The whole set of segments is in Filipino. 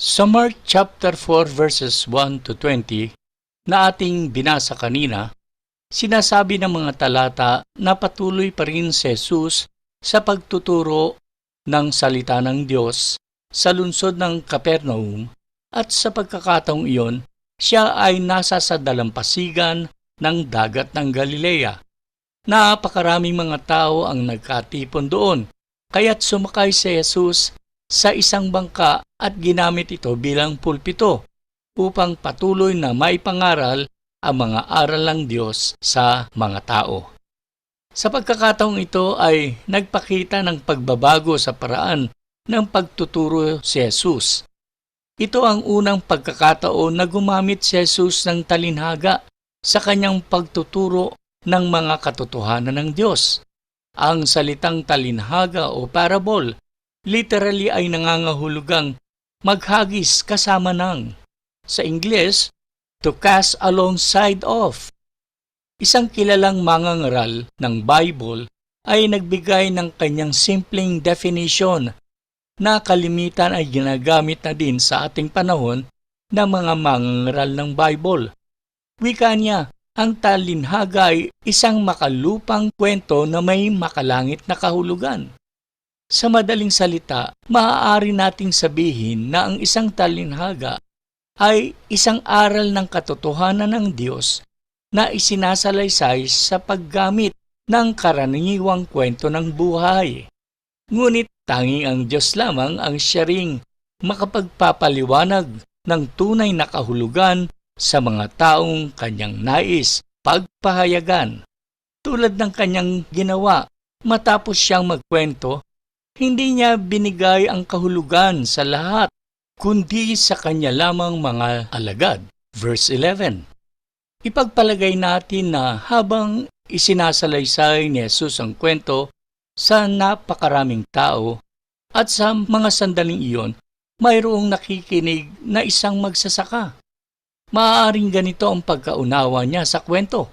Sa Mark chapter 4 verses 1 to 20 na ating binasa kanina, sinasabi ng mga talata na patuloy pa rin si Jesus sa pagtuturo ng salita ng Diyos sa lungsod ng Capernaum at sa pagkakataong iyon, siya ay nasa sa dalampasigan ng dagat ng Galilea. Napakaraming mga tao ang nagkatipon doon, kaya't sumakay si Jesus sa isang bangka at ginamit ito bilang pulpito upang patuloy na maipangaral ang mga aral ng Diyos sa mga tao. Sa pagkakataong ito ay nagpakita ng pagbabago sa paraan ng pagtuturo si Jesus. Ito ang unang pagkakataon na gumamit si Jesus ng talinhaga sa kanyang pagtuturo ng mga katotohanan ng Diyos. Ang salitang talinhaga o parable literally ay nangangahulugang maghagis kasama ng. Sa Ingles, to cast alongside of. Isang kilalang mangangaral ng Bible ay nagbigay ng kanyang simpleng definition na kalimitan ay ginagamit na din sa ating panahon ng mga mangangaral ng Bible. Wika niya, ang talinhaga ay isang makalupang kwento na may makalangit na kahulugan. Sa madaling salita, maaari nating sabihin na ang isang talinhaga ay isang aral ng katotohanan ng Diyos na isinasalaysay sa paggamit ng karaniwang kwento ng buhay. Ngunit tanging ang Diyos lamang ang siya ring makapagpapaliwanag ng tunay na kahulugan sa mga taong kanyang nais pagpahayagan. Tulad ng kanyang ginawa matapos siyang magkwento, hindi niya binigay ang kahulugan sa lahat, kundi sa kanya lamang mga alagad. Verse 11 Ipagpalagay natin na habang isinasalaysay ni Jesus ang kwento sa napakaraming tao at sa mga sandaling iyon, mayroong nakikinig na isang magsasaka. Maaaring ganito ang pagkaunawa niya sa kwento.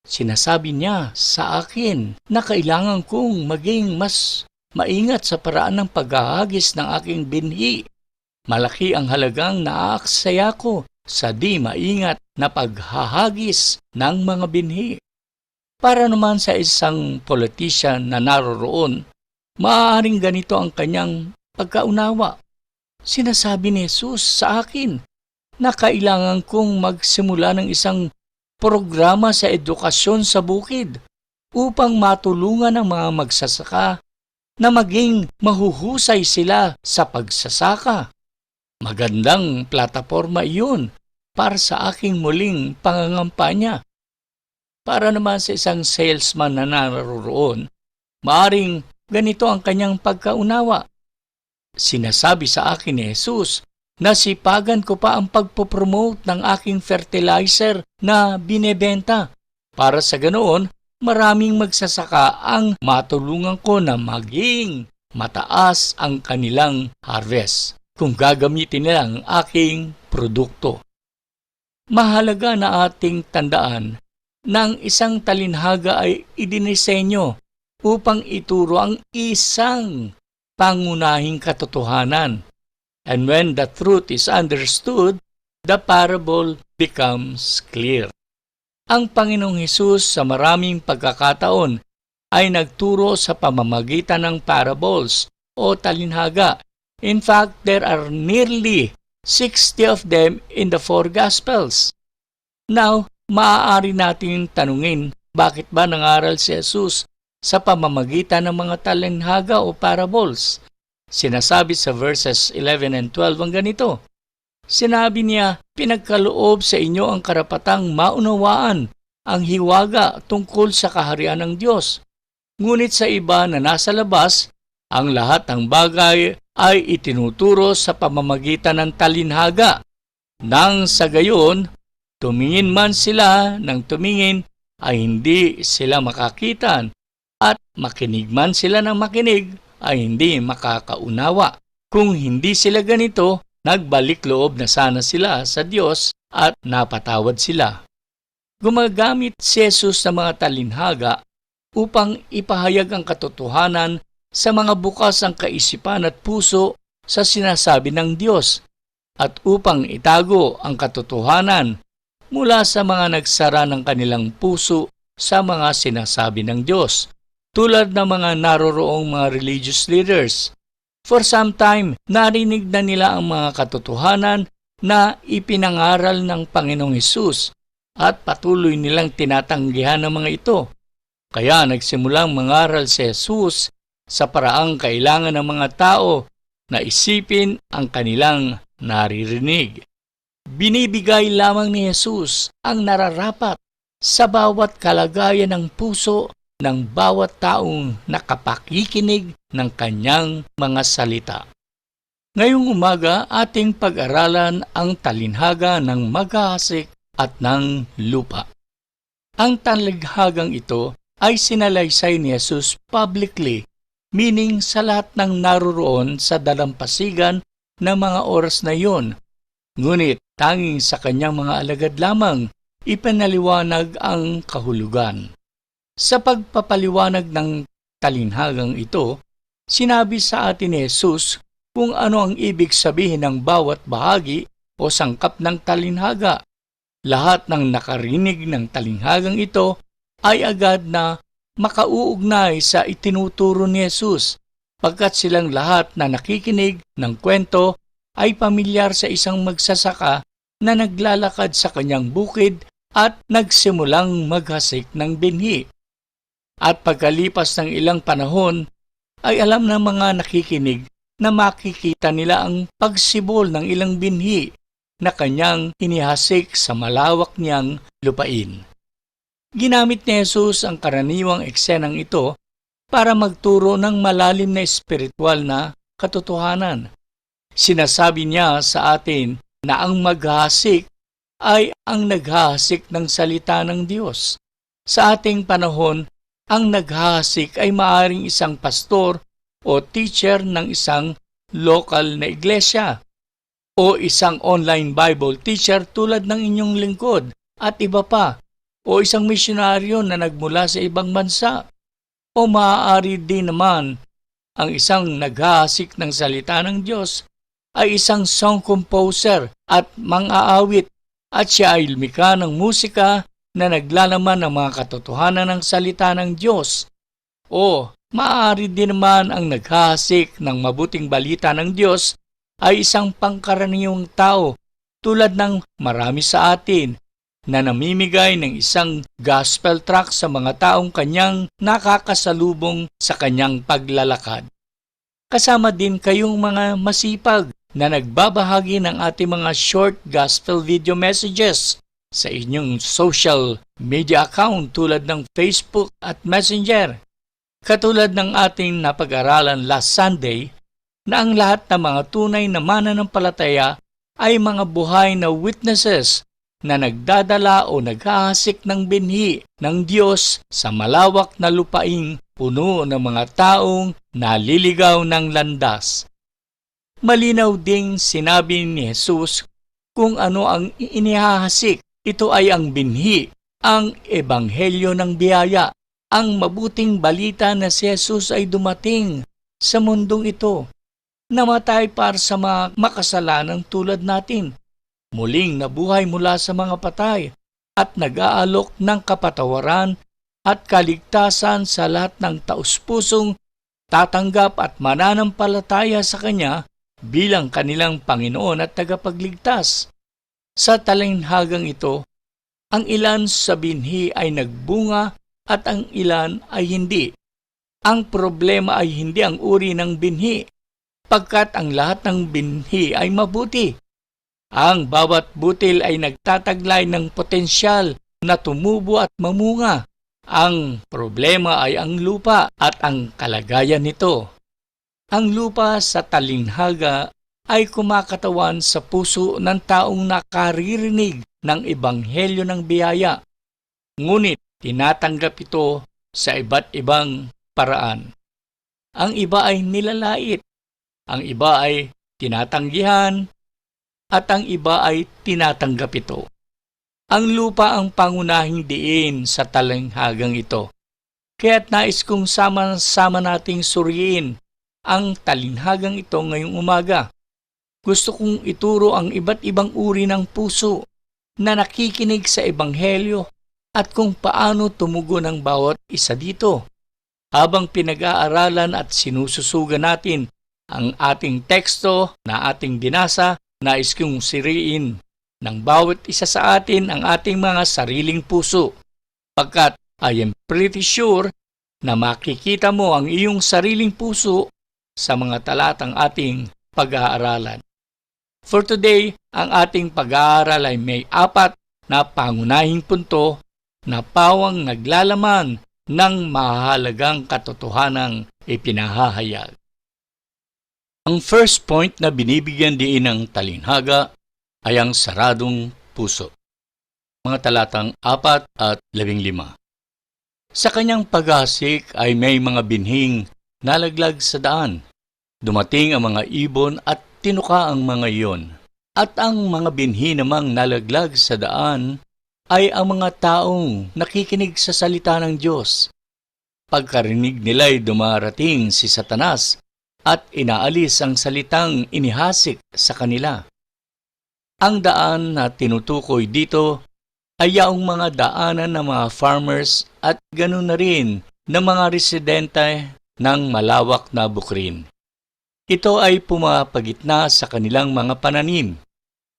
Sinasabi niya sa akin na kailangan kong maging mas maingat sa paraan ng paghahagis ng aking binhi. Malaki ang halagang naaaksaya ko sa di maingat na paghahagis ng mga binhi. Para naman sa isang politician na naroroon, maaaring ganito ang kanyang pagkaunawa. Sinasabi ni Jesus sa akin na kailangan kong magsimula ng isang programa sa edukasyon sa bukid upang matulungan ang mga magsasaka na maging mahuhusay sila sa pagsasaka. Magandang plataforma iyon para sa aking muling pangangampanya. Para naman sa isang salesman na naroroon, maaring ganito ang kanyang pagkaunawa. Sinasabi sa akin ni Jesus na sipagan ko pa ang pagpopromote ng aking fertilizer na binebenta. Para sa ganoon, maraming magsasaka ang matulungan ko na maging mataas ang kanilang harvest kung gagamitin nila ang aking produkto. Mahalaga na ating tandaan na ang isang talinhaga ay idinisenyo upang ituro ang isang pangunahing katotohanan. And when the truth is understood, the parable becomes clear. Ang Panginoong Hesus sa maraming pagkakataon ay nagturo sa pamamagitan ng parables o talinhaga. In fact, there are nearly 60 of them in the four Gospels. Now, maaari natin tanungin bakit ba nangaral si Jesus sa pamamagitan ng mga talinhaga o parables. Sinasabi sa verses 11 and 12 ang ganito. Sinabi niya, pinagkaloob sa inyo ang karapatang maunawaan ang hiwaga tungkol sa kaharian ng Diyos. Ngunit sa iba na nasa labas, ang lahat ng bagay ay itinuturo sa pamamagitan ng talinhaga. Nang sa gayon, tumingin man sila ng tumingin ay hindi sila makakitan at makinig man sila ng makinig ay hindi makakaunawa. Kung hindi sila ganito, nagbalik loob na sana sila sa Diyos at napatawad sila. Gumagamit si Jesus ng mga talinhaga upang ipahayag ang katotohanan sa mga bukas ang kaisipan at puso sa sinasabi ng Diyos. at upang itago ang katotohanan mula sa mga nagsara ng kanilang puso sa mga sinasabi ng Diyos, tulad ng mga naroroong mga religious leaders. For some time, narinig na nila ang mga katotohanan na ipinangaral ng Panginoong Hesus at patuloy nilang tinatanggihan ang mga ito. Kaya nagsimulang mangaral si Jesus sa paraang kailangan ng mga tao na isipin ang kanilang naririnig. Binibigay lamang ni Jesus ang nararapat sa bawat kalagayan ng puso ng bawat taong nakapakikinig ng kanyang mga salita. Ngayong umaga ating pag-aralan ang talinhaga ng maghahasik at ng lupa. Ang talinhagang ito ay sinalaysay ni Jesus publicly, meaning sa lahat ng naroroon sa dalampasigan ng mga oras na iyon. Ngunit tanging sa kanyang mga alagad lamang ipanaliwanag ang kahulugan. Sa pagpapaliwanag ng talinhagang ito, sinabi sa atin ni Jesus kung ano ang ibig sabihin ng bawat bahagi o sangkap ng talinhaga. Lahat ng nakarinig ng talinhagang ito ay agad na makauugnay sa itinuturo ni Jesus pagkat silang lahat na nakikinig ng kwento ay pamilyar sa isang magsasaka na naglalakad sa kanyang bukid at nagsimulang maghasik ng binhi. At pagkalipas ng ilang panahon, ay alam ng mga nakikinig na makikita nila ang pagsibol ng ilang binhi na kanyang inihasik sa malawak niyang lupain. Ginamit ni Jesus ang karaniwang eksenang ito para magturo ng malalim na espiritual na katotohanan. Sinasabi niya sa atin na ang maghahasik ay ang naghahasik ng salita ng Diyos. Sa ating panahon, ang naghahasik ay maaring isang pastor o teacher ng isang local na iglesia o isang online Bible teacher tulad ng inyong lingkod at iba pa o isang misyonaryo na nagmula sa ibang bansa. O maaari din naman ang isang naghahasik ng salita ng Diyos ay isang song composer at mang-aawit at siya ay lumika ng musika na naglalaman ng mga katotohanan ng salita ng Diyos. O maaari din naman ang naghahasik ng mabuting balita ng Diyos ay isang pangkaraniwang tao tulad ng marami sa atin na namimigay ng isang gospel tract sa mga taong kanyang nakakasalubong sa kanyang paglalakad. Kasama din kayong mga masipag na nagbabahagi ng ating mga short gospel video messages sa inyong social media account tulad ng Facebook at Messenger. Katulad ng ating napag-aralan last Sunday na ang lahat ng mga tunay na mananampalataya ay mga buhay na witnesses na nagdadala o naghahasik ng binhi ng Diyos sa malawak na lupaing puno ng mga taong naliligaw ng landas. Malinaw ding sinabi ni Jesus kung ano ang inihahasik. Ito ay ang binhi, ang ebanghelyo ng biyaya, ang mabuting balita na si Jesus ay dumating sa mundong ito. Namatay para sa mga makasalanan tulad natin muling nabuhay mula sa mga patay at nag-aalok ng kapatawaran at kaligtasan sa lahat ng taus-pusong tatanggap at mananampalataya sa Kanya bilang kanilang Panginoon at tagapagligtas. Sa talinhagang ito, ang ilan sa binhi ay nagbunga at ang ilan ay hindi. Ang problema ay hindi ang uri ng binhi, pagkat ang lahat ng binhi ay mabuti ang bawat butil ay nagtataglay ng potensyal na tumubo at mamunga. Ang problema ay ang lupa at ang kalagayan nito. Ang lupa sa talinhaga ay kumakatawan sa puso ng taong nakaririnig ng ebanghelyo ng biyaya. Ngunit tinatanggap ito sa iba't ibang paraan. Ang iba ay nilalait, ang iba ay tinatanggihan, at ang iba ay tinatanggap ito. Ang lupa ang pangunahing diin sa talanghagang ito. Kaya't nais kong sama-sama nating suriin ang talinhagang ito ngayong umaga. Gusto kong ituro ang iba't ibang uri ng puso na nakikinig sa Ebanghelyo at kung paano tumugon ang bawat isa dito. Habang pinag-aaralan at sinususugan natin ang ating teksto na ating binasa, nais kong siriin ng bawat isa sa atin ang ating mga sariling puso. Pagkat I am pretty sure na makikita mo ang iyong sariling puso sa mga talatang ating pag-aaralan. For today, ang ating pag-aaral ay may apat na pangunahing punto na pawang naglalaman ng mahalagang katotohanang ipinahahayag. Ang first point na binibigyan diin ng talinhaga ay ang saradong puso. Mga talatang 4 at 15. Sa kanyang paghasik ay may mga binhing nalaglag sa daan. Dumating ang mga ibon at tinuka ang mga iyon. At ang mga binhi namang nalaglag sa daan ay ang mga taong nakikinig sa salita ng Diyos. Pagkarinig nila ay dumarating si Satanas at inaalis ang salitang inihasik sa kanila. Ang daan na tinutukoy dito ay yaong mga daanan ng mga farmers at ganoon na rin ng mga residente ng malawak na bukrin. Ito ay pumapagitna sa kanilang mga pananim.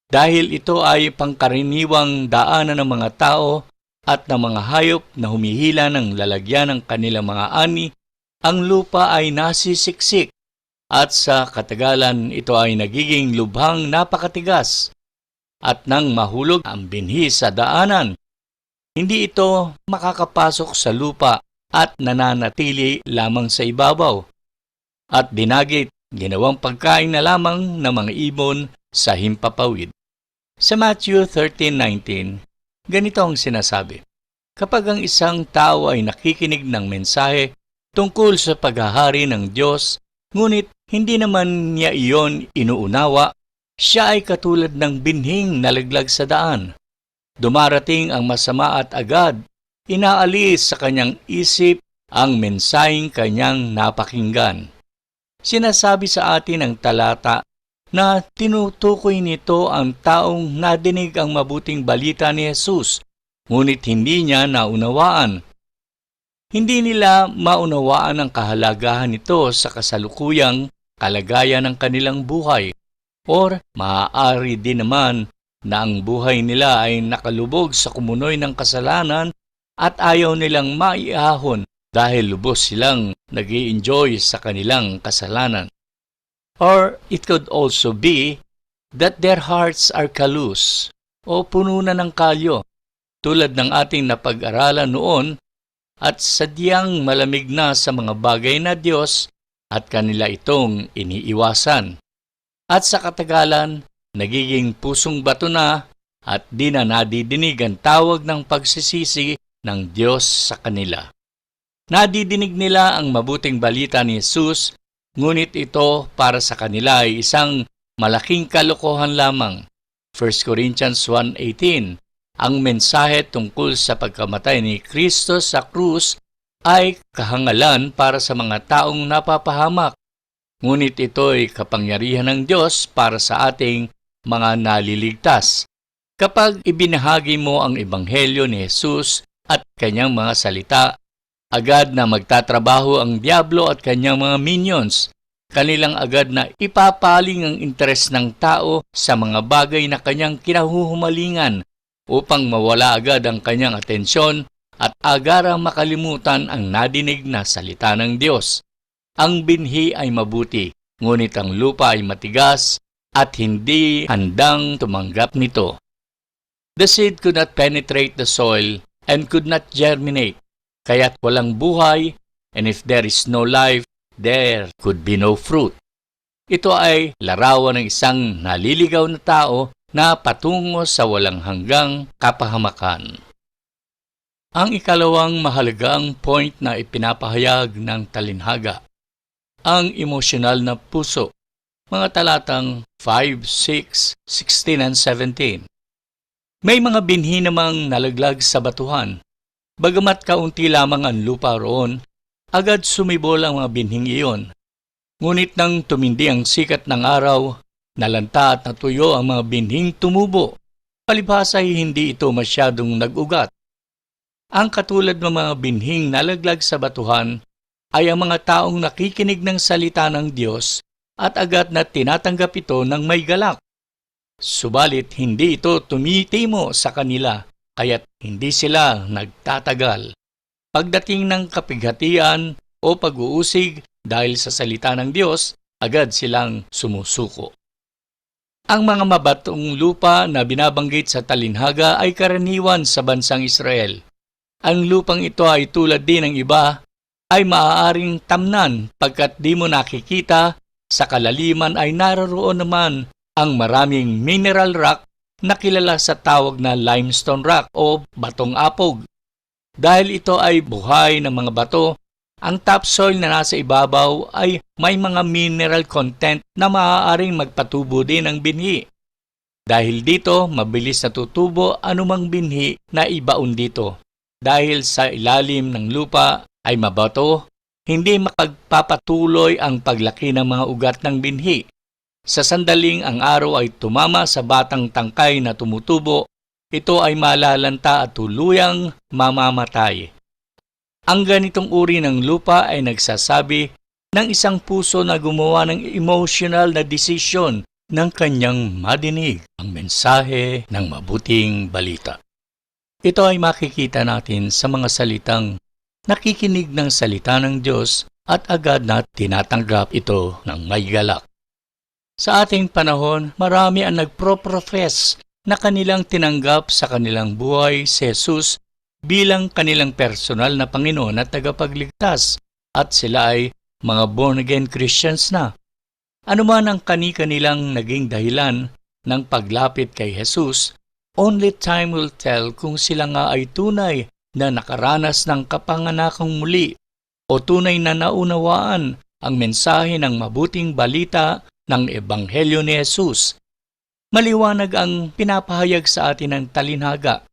Dahil ito ay pangkaraniwang daanan ng mga tao at ng mga hayop na humihila ng lalagyan ng kanilang mga ani, ang lupa ay nasisiksik. At sa katagalan ito ay nagiging lubhang napakatigas at nang mahulog ang binhi sa daanan, hindi ito makakapasok sa lupa at nananatili lamang sa ibabaw. At dinagit, ginawang pagkain na lamang ng mga ibon sa himpapawid. Sa Matthew 13.19, ganito ang sinasabi, Kapag ang isang tao ay nakikinig ng mensahe tungkol sa paghahari ng Diyos, ngunit hindi naman niya iyon inuunawa siya ay katulad ng binhing nalaglag sa daan. Dumarating ang masama at agad, inaalis sa kanyang isip ang mensaheng kanyang napakinggan. Sinasabi sa atin ang talata na tinutukoy nito ang taong nadinig ang mabuting balita ni Jesus, ngunit hindi niya naunawaan. Hindi nila maunawaan ang kahalagahan nito sa kasalukuyang kalagayan ng kanilang buhay Or maaari din naman na ang buhay nila ay nakalubog sa kumunoy ng kasalanan at ayaw nilang maiahon dahil lubos silang nag enjoy sa kanilang kasalanan. Or it could also be that their hearts are callous o puno na ng kalyo tulad ng ating napag-aralan noon at sadyang malamig na sa mga bagay na Diyos at kanila itong iniiwasan at sa katagalan, nagiging pusong bato na at di na nadidinig ang tawag ng pagsisisi ng Diyos sa kanila. Nadidinig nila ang mabuting balita ni Jesus, ngunit ito para sa kanila ay isang malaking kalokohan lamang. 1 Corinthians 1.18 Ang mensahe tungkol sa pagkamatay ni Kristo sa krus ay kahangalan para sa mga taong napapahamak Ngunit ito ay kapangyarihan ng Diyos para sa ating mga naliligtas. Kapag ibinahagi mo ang Ebanghelyo ni Jesus at kanyang mga salita, agad na magtatrabaho ang Diablo at kanyang mga minions. Kanilang agad na ipapaling ang interes ng tao sa mga bagay na kanyang kinahuhumalingan upang mawala agad ang kanyang atensyon at agarang makalimutan ang nadinig na salita ng Diyos. Ang binhi ay mabuti, ngunit ang lupa ay matigas at hindi handang tumanggap nito. The seed could not penetrate the soil and could not germinate, kaya't walang buhay, and if there is no life, there could be no fruit. Ito ay larawan ng isang naliligaw na tao na patungo sa walang hanggang kapahamakan. Ang ikalawang mahalagang point na ipinapahayag ng talinhaga ang emosyonal na puso. Mga talatang 5, 6, 16 and 17. May mga binhi namang nalaglag sa batuhan. Bagamat kaunti lamang ang lupa roon, agad sumibol ang mga binhing iyon. Ngunit nang tumindi ang sikat ng araw, nalanta at natuyo ang mga binhing tumubo. Palibhas ay hindi ito masyadong nag-ugat. Ang katulad ng mga binhing nalaglag sa batuhan ay ang mga taong nakikinig ng salita ng Diyos at agad na tinatanggap ito ng may galak. Subalit hindi ito tumitimo sa kanila kaya't hindi sila nagtatagal. Pagdating ng kapighatian o pag-uusig dahil sa salita ng Diyos, agad silang sumusuko. Ang mga mabatong lupa na binabanggit sa talinhaga ay karaniwan sa bansang Israel. Ang lupang ito ay tulad din ng iba ay maaaring tamnan pagkat di mo nakikita sa kalaliman ay naroon naman ang maraming mineral rock na kilala sa tawag na limestone rock o batong apog. Dahil ito ay buhay ng mga bato, ang topsoil na nasa ibabaw ay may mga mineral content na maaaring magpatubo din ng binhi. Dahil dito, mabilis natutubo anumang binhi na ibaon dito. Dahil sa ilalim ng lupa ay mabato, hindi makagpapatuloy ang paglaki ng mga ugat ng binhi. Sa sandaling ang araw ay tumama sa batang tangkay na tumutubo, ito ay malalanta at tuluyang mamamatay. Ang ganitong uri ng lupa ay nagsasabi ng isang puso na gumawa ng emotional na desisyon ng kanyang madinig ang mensahe ng mabuting balita. Ito ay makikita natin sa mga salitang nakikinig ng salita ng Diyos at agad na tinatanggap ito ng may galak. Sa ating panahon, marami ang nagpro-profess na kanilang tinanggap sa kanilang buhay si Jesus bilang kanilang personal na Panginoon at tagapagligtas at sila ay mga born-again Christians na. Ano man ang kani-kanilang naging dahilan ng paglapit kay Jesus, only time will tell kung sila nga ay tunay na nakaranas ng kapanganakang muli o tunay na naunawaan ang mensahe ng mabuting balita ng Ebanghelyo ni Jesus. Maliwanag ang pinapahayag sa atin ng talinhaga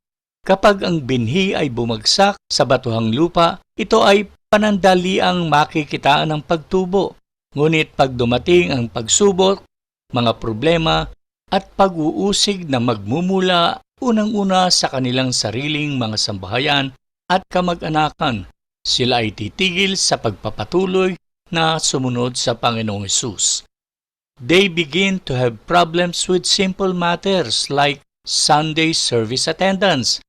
Kapag ang binhi ay bumagsak sa batuhang lupa, ito ay panandaliang makikitaan ng pagtubo. Ngunit pag dumating ang pagsubok, mga problema at pag-uusig na magmumula unang-una sa kanilang sariling mga sambahayan at kamag-anakan, sila ay titigil sa pagpapatuloy na sumunod sa Panginoong Hesus. They begin to have problems with simple matters like Sunday service attendance,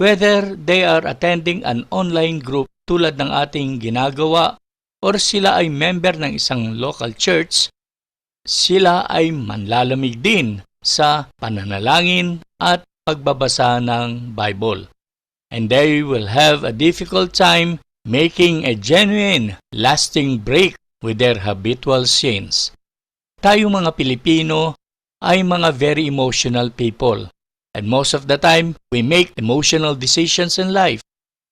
whether they are attending an online group tulad ng ating ginagawa or sila ay member ng isang local church, sila ay manlalamig din sa pananalangin at pagbabasa ng Bible. And they will have a difficult time making a genuine, lasting break with their habitual sins. Tayong mga Pilipino ay mga very emotional people. And most of the time, we make emotional decisions in life.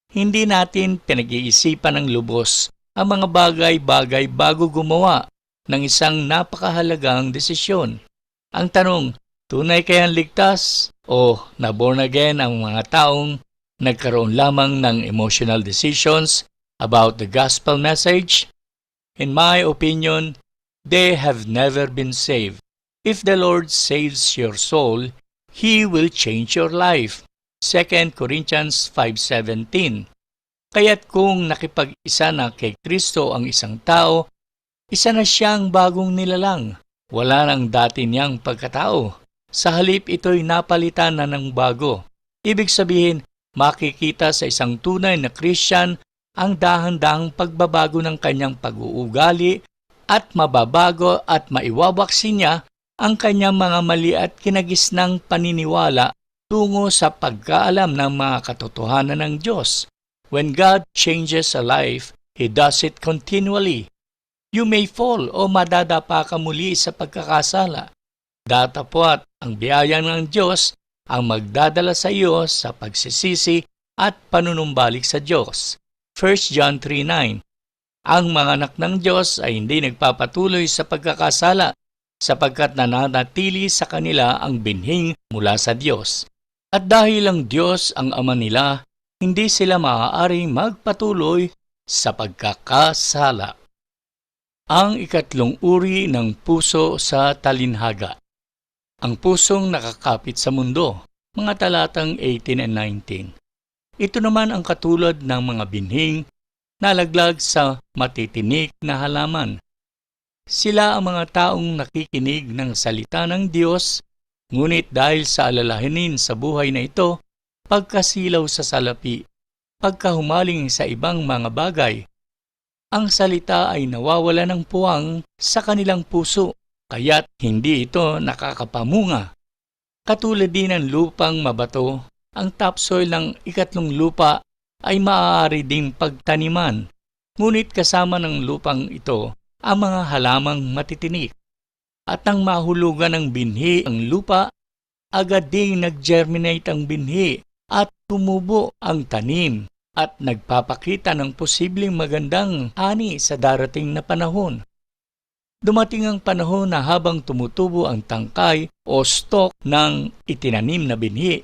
Hindi natin pinag-iisipan ng lubos ang mga bagay-bagay bago gumawa ng isang napakahalagang desisyon. Ang tanong, tunay kayang ligtas o na-born again ang mga taong nagkaroon lamang ng emotional decisions about the gospel message? In my opinion, they have never been saved. If the Lord saves your soul, He will change your life. 2 Corinthians 5.17 Kaya't kung nakipag-isa na kay Kristo ang isang tao, isa na siyang bagong nilalang. Wala nang dati niyang pagkatao. Sa halip ito'y napalitan na ng bago. Ibig sabihin, makikita sa isang tunay na Christian ang dahan-dahang pagbabago ng kanyang pag-uugali at mababago at maiwawaksin niya ang kanyang mga mali at kinagisnang paniniwala tungo sa pagkaalam ng mga katotohanan ng Diyos. When God changes a life, He does it continually. You may fall o madadapa ka muli sa pagkakasala. Datapwat ang biyaya ng Diyos ang magdadala sa iyo sa pagsisisi at panunumbalik sa Diyos. 1 John 3.9 Ang mga anak ng Diyos ay hindi nagpapatuloy sa pagkakasala sapagkat nananatili sa kanila ang binhing mula sa Diyos. At dahil ang Diyos ang ama nila, hindi sila maaaring magpatuloy sa pagkakasala. Ang ikatlong uri ng puso sa talinhaga. Ang pusong nakakapit sa mundo, mga talatang 18 and 19. Ito naman ang katulad ng mga binhing nalaglag sa matitinik na halaman. Sila ang mga taong nakikinig ng salita ng Diyos, ngunit dahil sa alalahanin sa buhay na ito, pagkasilaw sa salapi, pagkahumaling sa ibang mga bagay, ang salita ay nawawala ng puwang sa kanilang puso, kaya't hindi ito nakakapamunga. Katulad din ng lupang mabato, ang topsoil ng ikatlong lupa ay maaari ding pagtaniman, ngunit kasama ng lupang ito ang mga halamang matitinik. At nang mahulugan ng binhi ang lupa, agad ding nag-germinate ang binhi at tumubo ang tanim at nagpapakita ng posibleng magandang ani sa darating na panahon. Dumating ang panahon na habang tumutubo ang tangkay o stalk ng itinanim na binhi,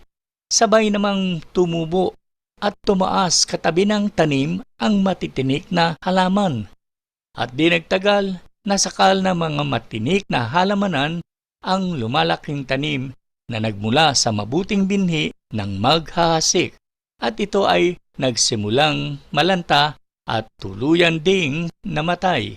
sabay namang tumubo at tumaas katabi ng tanim ang matitinik na halaman. At di nagtagal, nasakal na mga matinik na halamanan ang lumalaking tanim na nagmula sa mabuting binhi ng maghahasik. At ito ay nagsimulang malanta at tuluyan ding namatay.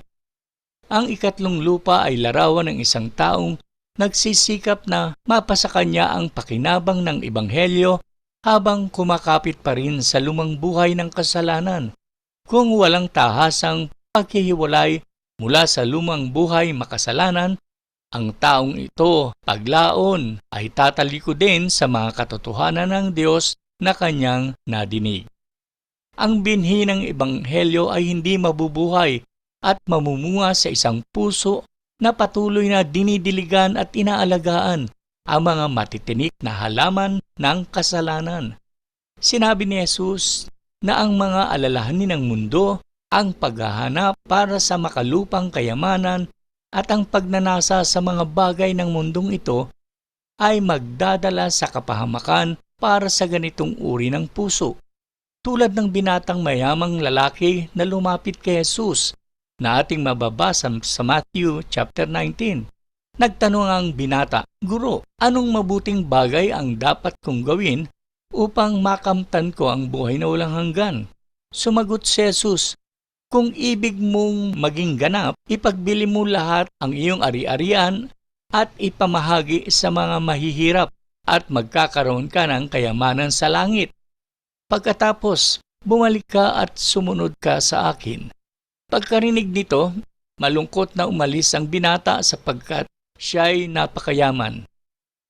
Ang ikatlong lupa ay larawan ng isang taong nagsisikap na mapasa kanya ang pakinabang ng Ebanghelyo habang kumakapit pa rin sa lumang buhay ng kasalanan. Kung walang tahasang paghihiwalay mula sa lumang buhay makasalanan, ang taong ito paglaon ay tataliko din sa mga katotohanan ng Diyos na kanyang nadinig. Ang binhi ng Ebanghelyo ay hindi mabubuhay at mamumunga sa isang puso na patuloy na dinidiligan at inaalagaan ang mga matitinik na halaman ng kasalanan. Sinabi ni Jesus na ang mga alalahanin ng mundo, ang paghahanap para sa makalupang kayamanan at ang pagnanasa sa mga bagay ng mundong ito ay magdadala sa kapahamakan para sa ganitong uri ng puso. Tulad ng binatang mayamang lalaki na lumapit kay Jesus na ating mababasa sa Matthew chapter 19. Nagtanong ang binata, Guro, anong mabuting bagay ang dapat kong gawin upang makamtan ko ang buhay na walang hanggan? Sumagot si Jesus, Kung ibig mong maging ganap, ipagbili mo lahat ang iyong ari-arian at ipamahagi sa mga mahihirap at magkakaroon ka ng kayamanan sa langit Pagkatapos, bumalik ka at sumunod ka sa akin. Pagkarinig nito, malungkot na umalis ang binata sapagkat siya'y napakayaman.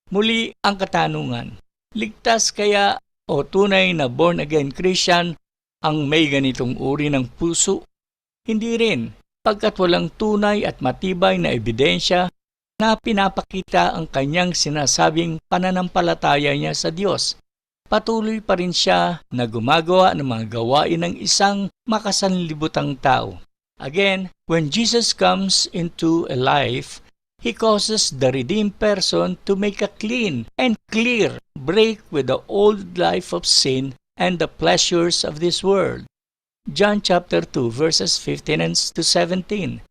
Muli ang katanungan, ligtas kaya o tunay na born-again Christian ang may ganitong uri ng puso? Hindi rin, pagkat walang tunay at matibay na ebidensya na pinapakita ang kanyang sinasabing pananampalataya niya sa Diyos patuloy pa rin siya na gumagawa ng mga gawain ng isang makasanlibutang tao. Again, when Jesus comes into a life, He causes the redeemed person to make a clean and clear break with the old life of sin and the pleasures of this world. John chapter 2 verses 15 and to 17.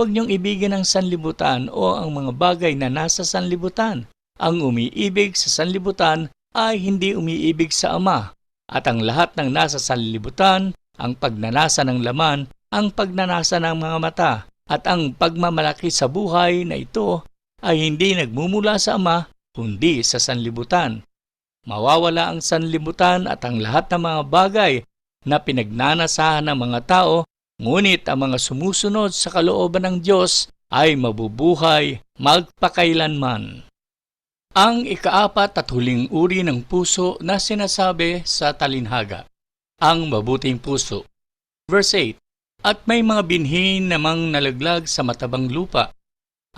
Huwag niyong ibigin ang sanlibutan o ang mga bagay na nasa sanlibutan. Ang umiibig sa sanlibutan ay hindi umiibig sa Ama at ang lahat ng nasa sanlibutan, ang pagnanasa ng laman, ang pagnanasa ng mga mata at ang pagmamalaki sa buhay na ito ay hindi nagmumula sa Ama kundi sa sanlibutan. Mawawala ang sanlibutan at ang lahat ng mga bagay na pinagnanasahan ng mga tao, ngunit ang mga sumusunod sa kalooban ng Diyos ay mabubuhay magpakailanman. Ang ikaapat at huling uri ng puso na sinasabi sa talinhaga, ang mabuting puso. Verse 8, At may mga binhi namang nalaglag sa matabang lupa.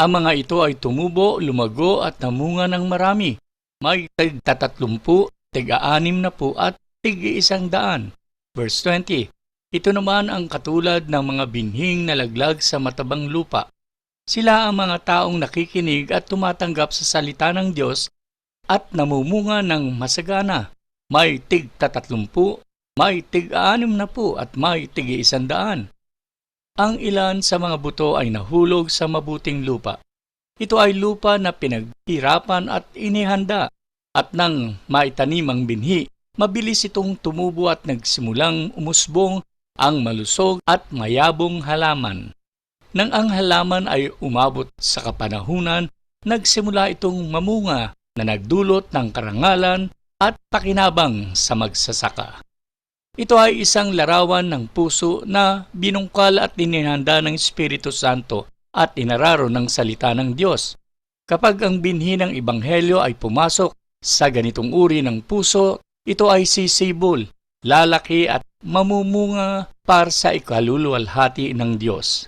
Ang mga ito ay tumubo, lumago at namunga ng marami. May tig-tatatlumpu, tig-aanim na po at tig-isang daan. Verse 20, Ito naman ang katulad ng mga binhing nalaglag sa matabang lupa sila ang mga taong nakikinig at tumatanggap sa salita ng Diyos at namumunga ng masagana. May tig tatatlumpu, may tig anim na po at may tig isandaan. ang ilan sa mga buto ay nahulog sa mabuting lupa. Ito ay lupa na pinaghirapan at inihanda at nang maitanim ang binhi, mabilis itong tumubo at nagsimulang umusbong ang malusog at mayabong halaman. Nang ang halaman ay umabot sa kapanahunan, nagsimula itong mamunga na nagdulot ng karangalan at pakinabang sa magsasaka. Ito ay isang larawan ng puso na binungkal at inihanda ng Espiritu Santo at inararo ng salita ng Diyos. Kapag ang binhi ng Ebanghelyo ay pumasok sa ganitong uri ng puso, ito ay sisibol, lalaki at mamumunga para sa ikaluluwalhati ng Diyos.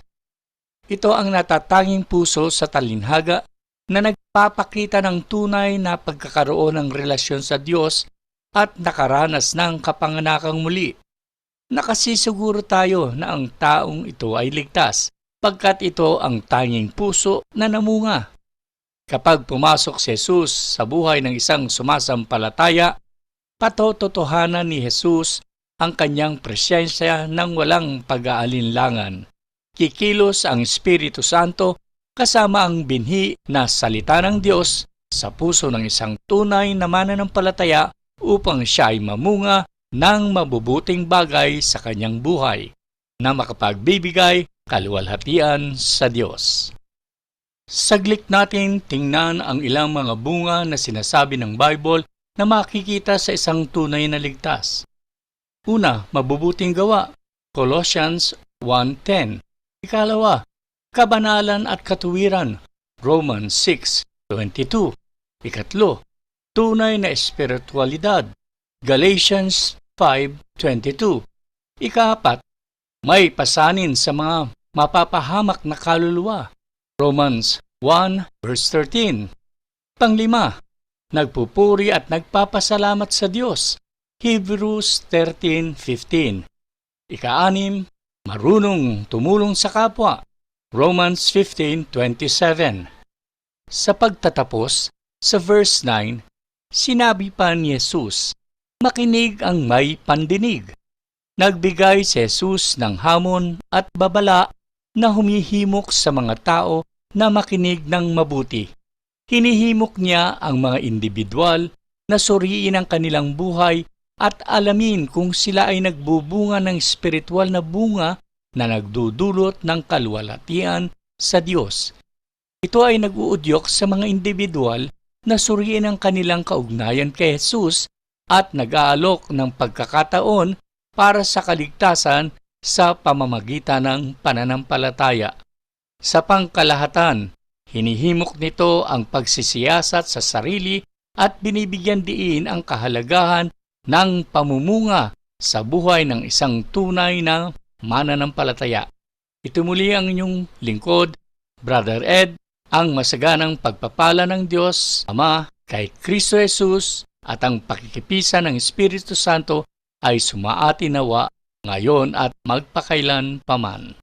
Ito ang natatanging puso sa talinhaga na nagpapakita ng tunay na pagkakaroon ng relasyon sa Diyos at nakaranas ng kapanganakang muli. Nakasisiguro tayo na ang taong ito ay ligtas pagkat ito ang tanging puso na namunga. Kapag pumasok si Jesus sa buhay ng isang sumasampalataya, patototohanan ni Jesus ang kanyang presensya ng walang pag-aalinlangan. Kikilos ang Espiritu Santo kasama ang binhi na salita ng Diyos sa puso ng isang tunay na mananampalataya upang siya ay mamunga ng mabubuting bagay sa kanyang buhay na makapagbibigay kaluwalhatian sa Diyos. Saglit natin tingnan ang ilang mga bunga na sinasabi ng Bible na makikita sa isang tunay na ligtas. Una, mabubuting gawa. Colossians 1.10 Ikalawa, kabanalan at katuwiran. Romans 6.22 Ikatlo, tunay na espiritualidad. Galatians 5.22 Ikaapat, may pasanin sa mga mapapahamak na kaluluwa. Romans 1 verse 13 Panglima, nagpupuri at nagpapasalamat sa Diyos. Hebrews 13.15 Ikaanim, marunong tumulong sa kapwa. Romans 15.27 Sa pagtatapos, sa verse 9, sinabi pa ni Jesus, makinig ang may pandinig. Nagbigay si Jesus ng hamon at babala na humihimok sa mga tao na makinig ng mabuti. Hinihimok niya ang mga individual na suriin ang kanilang buhay at alamin kung sila ay nagbubunga ng espiritual na bunga na nagdudulot ng kalwalatian sa Diyos. Ito ay naguudyok sa mga individual na suriin ang kanilang kaugnayan kay Jesus at nag-aalok ng pagkakataon para sa kaligtasan sa pamamagitan ng pananampalataya. Sa pangkalahatan, hinihimok nito ang pagsisiyasat sa sarili at binibigyan diin ang kahalagahan ng pamumunga sa buhay ng isang tunay na mananampalataya. Ito muli ang inyong lingkod, Brother Ed, ang masaganang pagpapala ng Diyos Ama kay Kristo Jesus at ang pakikipisa ng Espiritu Santo ay sumaati nawa ngayon at magpakailan paman.